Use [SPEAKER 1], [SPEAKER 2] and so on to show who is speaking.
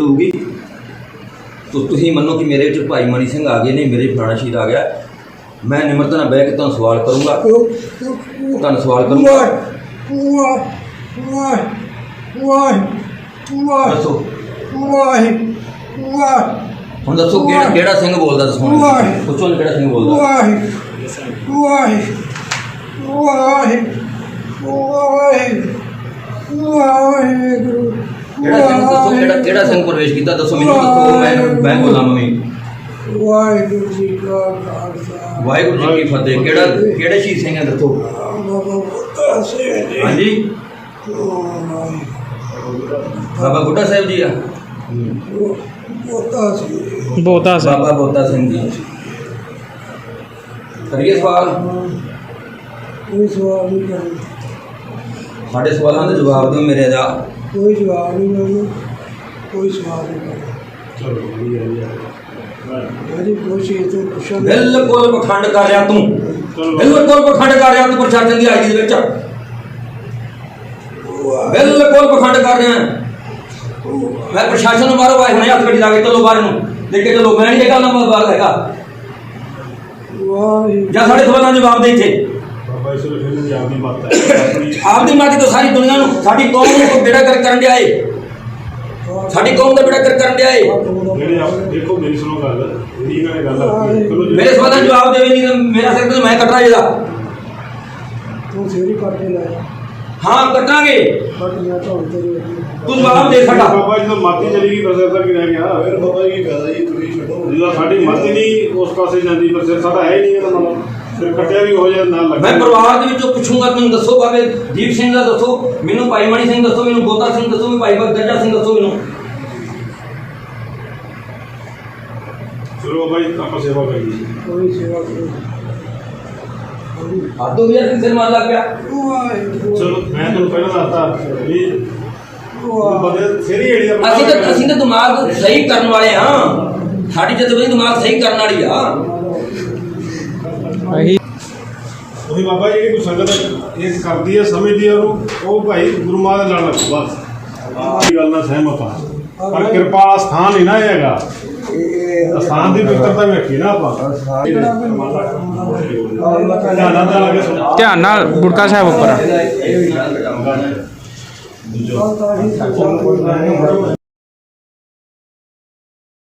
[SPEAKER 1] ਹੋਊਗੀ ਤੋ ਤੁਸੀਂ ਮੰਨੋ ਕਿ ਮੇਰੇ ਵਿੱਚ ਭਾਈ ਮਨੀ ਸਿੰਘ ਆ ਗਏ ਨੇ, ਮੇਰੇ ਫਲਾਣਾ ਸ਼ਹੀਦ ਆ ਗਿਆ। ਮੈਂ ਨਿਮਰਤਾ ਨਾਲ ਬਹਿ ਕੇ ਤੁਹਾਨੂੰ ਸਵਾਲ ਕਰੂੰਗਾ। ਤੁਹਾਨੂੰ ਸਵਾਲ ਕਰੂੰਗਾ। ਦੱਸੋ। ਹੁਣ ਦੱਸੋ ਕਿਹੜਾ ਕਿਹੜਾ ਸਿੰਘ ਬੋਲਦਾ ਦੱਸੋ ਪੁੱਛੋ ਕਿਹੜਾ ਸਿੰਘ ਬੋਲਦਾ। ਕਿਹੜਾ ਸਿੰਘ ਦੱਸੋ ਕਿਹੜਾ ਕਿਹੜਾ ਸਿੰਘ ਪ੍ਰਵੇਸ਼ ਕੀਤਾ ਦੱਸੋ ਮੈਨੂੰ ਦੱਸੋ ਮੈਂ ਮੈਂ ਬੋਲਾਂ ਮੰਮੀ
[SPEAKER 2] ਵਾਹਿਗੁਰੂ ਜੀ ਕਾ ਖਾਲਸਾ
[SPEAKER 1] ਵਾਹਿਗੁਰੂ ਜੀ ਕੀ ਫਤਿਹ ਕਿਹੜਾ ਕਿਹੜੇ ਸ਼ਹੀਦ ਸਿੰਘ ਹੈ ਦੱਸੋ
[SPEAKER 2] ਬਾਬਾ ਬੁੱਢਾ ਸਿੰਘ ਜੀ
[SPEAKER 1] ਹਾਂਜੀ ਬਾਬਾ ਬੁੱਢਾ ਸਾਹਿਬ ਜੀ ਆ
[SPEAKER 2] ਬੁੱਢਾ ਸੀ
[SPEAKER 3] ਬਹੁਤਾ ਸਾ
[SPEAKER 1] ਬਾਬਾ ਬੋਤਾ ਸਿੰਘ ਜੀ ਕਰੀਏ ਸਵਾਲ
[SPEAKER 2] ਕੋਈ ਸਵਾਲ ਨਹੀਂ ਕਰਨਾ
[SPEAKER 1] ਸਾਡੇ ਸਵਾਲਾਂ ਦੇ ਜਵਾਬ ਦਿਓ ਮੇਰੇ ਦਾ।
[SPEAKER 2] ਕੋਈ ਜਵਾਬ ਨਹੀਂ ਮੈਨੂੰ ਕੋਈ ਸਵਾਲ ਨਹੀਂ ਕਰਨਾ ਮੇਰੀ ਕੋਸ਼ਿਸ਼ ਤੋਂ ਪੁੱਛਣ
[SPEAKER 1] ਬਿਲਕੁਲ ਪਖੰਡ ਕਰ ਰਿਹਾ ਤੂੰ। ਬਿਲਕੁਲ ਪਖੰਡ ਕਰ ਰਿਹਾ ਤੂੰ ਪ੍ਰਸ਼ਾਸਨ ਦੀ ਆਈ ਦੇ ਵਿੱਚ। ਬਿਲਕੁਲ ਪਖੰਡ ਕਰ ਰਿਹਾ। ਮੈਂ ਪ੍ਰਸ਼ਾਸਨ ਨੂੰ ਬਾਹਰੋਂ ਆਏ ਹੁਣੇ ਹੱਥ ਗੱਡੀ ਲਾ ਕੇ ਚਲੋ ਬਾਹਰ ਨੂੰ। ਲੈ ਕੇ ਚਲੋ ਮੈਂ ਨਹੀਂ ਇਹ ਗੱਲ ਨਾ ਬਾਹਰ ਹੈਗਾ।
[SPEAKER 2] ਵਾਹਿਗੁਰੂ
[SPEAKER 1] ਜਾਂ ਸਾਡੇ ਸਵਾਲਾਂ ਦੇ ਜਵਾਬ ਦੇ ਇੱਥੇ।
[SPEAKER 4] ਇਸ ਵੇਲੇ ਫਿਰ ਹੈ।
[SPEAKER 1] ਆਪਦੀ ਮਾਤੀ ਤੋਂ ਸਾਰੀ ਦੁਨੀਆ ਨੂੰ ਸਾਡੀ ਕੌਮ ਨੂੰ ਬੇੜਾ ਕਰ ਕਰਨ ਡਿਆ ਏ। ਸਾਡੀ ਕੌਮ ਦਾ ਬੇੜਾ ਕਰ ਕਰਨ ਡਿਆ ਏ।
[SPEAKER 4] ਜਿਹੜੇ ਆਪ ਦੇਖੋ ਮੇਰੀ ਸੁਣੋ ਗੱਲ ਜਿਹੜੀ ਇਹਨਾਂ ਨੇ ਗੱਲ ਆਖੀ। ਚਲੋ ਜਿਹੜੇ-
[SPEAKER 1] ਮੇਰੇ ਸਵਾਲਾਂ ਦੇ ਜਵਾਬ ਦੇਵੇ ਨਹੀਂ ਤਾਂ ਮੇਰਾ ਸਿਰ ਤੇ ਮੈਂ ਕੱਟਣਾ ਜਿਹਦਾ
[SPEAKER 2] ਤੂੰ ਸੇਰੀ ਕੱਟ ਕੇ ਲੈ।
[SPEAKER 1] ਹਾਂ ਕੱਟਾਂਗੇ
[SPEAKER 2] ਤਾਂ ਤੇਰੇ
[SPEAKER 1] ਤੂੰ ਜਵਾਬ ਦੇ ਸਾਡਾ।
[SPEAKER 4] ਬਾਬਾ ਜਦੋਂ ਮਾਤੀ ਚਲੀ ਗਈ ਬਸ ਤਾਂ ਕੀ ਰਹਿ ਗਿਆ
[SPEAKER 5] ਫਿਰ ਬਾਬਾ ਜੀ ਕਹਦਾ ਜੀ? ਤੁਸੀਂ ਛੱਡੋ।
[SPEAKER 4] ਜਦੋਂ ਸਾਡੀ ਮਾਤੀ ਨਹੀਂ ਉਸ ਪਾਸੇ ਜਾਂਦੀ ਪਰ ਸਿਰ ਸਾਡਾ ਹੈ ਹੀ ਨਹੀਂ ਇਹਦਾ ਮਤਲਬ। ਫਿਰ ਕੱਟਿਆ ਵੀ ਹੋ ਜਾਏ ਨਾਲ ਲੱਗ
[SPEAKER 1] ਮੈਂ ਪਰਿਵਾਰ ਦੇ ਵਿੱਚੋਂ ਪੁੱਛੂੰਗਾ ਮੈਨੂੰ ਦੱਸੋ ਬਾਬੇ ਦੀਪ ਸਿੰਘ ਦਾ ਦੱਸੋ ਮੈਨੂੰ ਭਾਈ ਮਣੀ ਸਿੰਘ ਦੱਸੋ ਮੈਨੂੰ ਬੋਤਾ ਸਿੰਘ ਦੱਸੋ ਮੈਨੂੰ ਭਾਈ ਬਗਦਰਜਾ ਸਿੰਘ ਦੱਸੋ ਮੈਨੂੰ।
[SPEAKER 4] ਚਲੋ ਬਾਬਾ ਜੀ ਆਪਾਂ ਸੇਵਾ ਕਰੀਏ।
[SPEAKER 2] ਕੋਈ ਸੇਵਾ ਕਰੋ
[SPEAKER 1] ਆਦੋ ਵੀ ਯਾਰ ਕਿਸੇ ਮਾਰ ਲੱਗ ਗਿਆ
[SPEAKER 2] ਵਾਹਿਗੁਰੂ
[SPEAKER 4] ਚਲੋ ਮੈਂ ਤੁਹਾਨੂੰ ਪਹਿਲਾਂ ਦੱਸਤਾ ਵੀ ਉਹ ਬੰਦੇ ਫੇਰੀ ਏੜੀ ਦਾ
[SPEAKER 1] ਅਸੀਂ ਤਾਂ ਅਸੀਂ ਤਾਂ ਦਿਮਾਗ ਸਹੀ ਕਰਨ ਵਾਲੇ ਹਾਂ। ਸਾਡੀ ਜਦ ਦਿਮਾਗ ਸਹੀ ਕਰਨ ਵਾਲੀ ਆ।
[SPEAKER 3] ਅਹੀ।
[SPEAKER 4] ਉਹੀ ਬਾਬਾ ਜੀ ਜਿਹੜੀ ਕੋਈ ਸੰਗਤ ਇਹ ਕਰਦੀ ਹੈ ਸਮਝਦੀ ਹੈ ਉਹਨੂੰ ਉਹ ਭਾਈ ਗੁਰੂ ਮਾਂ ਦੇ ਨਾਲ ਬਸ। ਇਹ ਗੱਲ ਨਾਲ ਸਹਿਮਤ ਆ। ਪਰ ਕਿਰਪਾ ਸਥਾਨ ਨਹੀਂ ਨਾ ਇਹ ਹੈਗਾ। ਸਥਾਨ ਦੀ ਪਵਿੱਤਰਤਾ ਵੇਖੀ ਨਾ ਆਪਾਂ। ਧਿਆਨ ਨਾਲ ਲੱਗੇ ਸੁਣੋ।
[SPEAKER 3] ਧਿਆਨ ਨਾਲ ਗੁਰਕਾ ਸਾਹਿਬ ਉੱਪਰ।
[SPEAKER 2] ਹੀ।